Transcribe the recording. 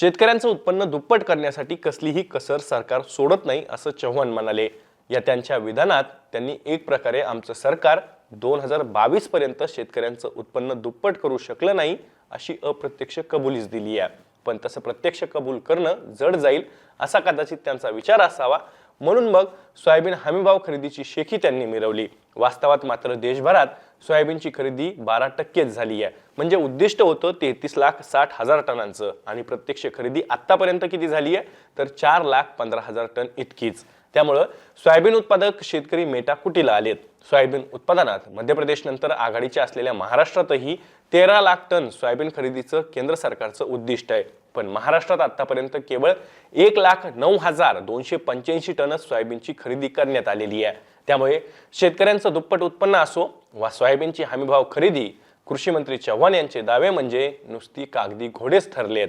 शेतकऱ्यांचं उत्पन्न दुप्पट करण्यासाठी कसलीही कसर सरकार सोडत नाही असं चव्हाण म्हणाले. या त्यांच्या विधानात त्यांनी एक प्रकारे आमचं सरकार दोन हजार बावीस पर्यंत शेतकऱ्यांचं उत्पन्न दुप्पट करू शकलं नाही अशी अप्रत्यक्ष कबुलीच दिली आहे. पण तसं प्रत्यक्ष कबूल करणं जड जाईल असा कदाचित त्यांचा विचार असावा. म्हणून मग सोयाबीन हमीभाव खरेदीची शेखी त्यांनी मिरवली. वास्तवात मात्र देशभरात सोयाबीनची खरेदी बारा टक्केच झाली आहे. म्हणजे उद्दिष्ट होतं तेहतीस लाख साठ हजार टनांचं आणि प्रत्यक्ष खरेदी आत्तापर्यंत किती झाली आहे? तर चार लाख पंधरा हजार टन इतकीच. त्यामुळं सोयाबीन उत्पादक शेतकरी मेटाकुटीला आलेत. सोयाबीन उत्पादनात मध्य प्रदेशनंतर आघाडीच्या असलेल्या महाराष्ट्रातही तेरा लाख टन सोयाबीन खरेदीचं केंद्र सरकारचं उद्दिष्ट आहे. पण महाराष्ट्रात आतापर्यंत केवळ एक लाख नऊ हजार दोनशे पंच्याऐंशी टनच सोयाबीनची खरेदी करण्यात आलेली आहे. त्यामुळे शेतकऱ्यांचं दुप्पट उत्पन्न असो वा सोयाबीनची हमीभाव खरेदी कृषी मंत्री चव्हाण यांचे दावे म्हणजे नुसती कागदी घोडेच ठरलेत.